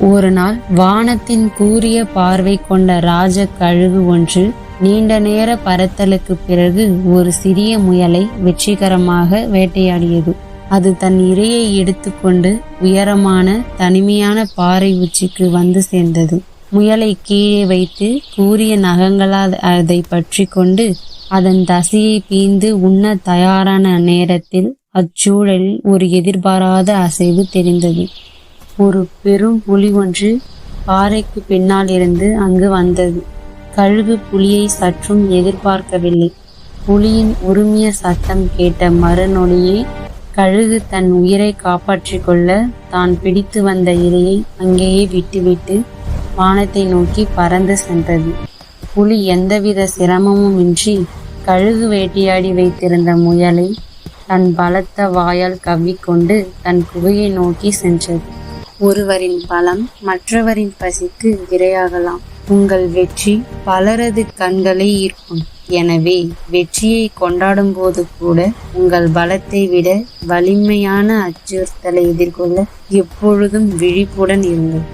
ஒரு நாள் வானத்தின் கூரிய பார்வை கொண்ட ராஜ கழுகு ஒன்று நீண்ட நேர பறத்தலுக்கு பிறகு ஒரு சிறிய முயலை வெற்றிகரமாக வேட்டையாடியது. அது தன் இரையை எடுத்துக்கொண்டு உயரமான தனிமையான பாறை உச்சிக்கு வந்து சேர்ந்தது. முயலை கீழே வைத்து கூரிய நகங்களால் அதை பற்றி கொண்டு அதன் தசையை பீந்து உண்ண தயாரான நேரத்தில் அச்சூழலில் ஒரு எதிர்பாராத அசைவு தெரிந்தது. ஒரு பெரும் புலி ஒன்று பாறைக்கு பின்னால் இருந்து அங்கு வந்தது. கழுகு புலியை சற்றும் எதிர்பார்க்கவில்லை. புலியின் உரிமைய சத்தம் கேட்ட மறுநொடியே கழுகு தன் உயிரை காப்பாற்றிக் கொள்ள தான் பிடித்து வந்த இரையை அங்கேயே விட்டுவிட்டு வானத்தை நோக்கி பறந்து சென்றது. புலி எந்தவித சிரமமும் இன்றி கழுகு வேட்டையாடி வைத்திருந்த முயலை தன் பலத்த வாயால் கவ்விக்கொண்டு தன் குகையை நோக்கி சென்றது. ஒருவரின் பலம் மற்றவரின் பசிக்கு இரையாகலாம். உங்கள் வெற்றி பலரது கண்களை ஈர்க்கும். எனவே வெற்றியை கொண்டாடும் போது கூட உங்கள் பலத்தை விட வலிமையான அச்சுறுத்தலை எதிர்கொள்ள எப்பொழுதும் விழிப்புடன் இருங்கள்.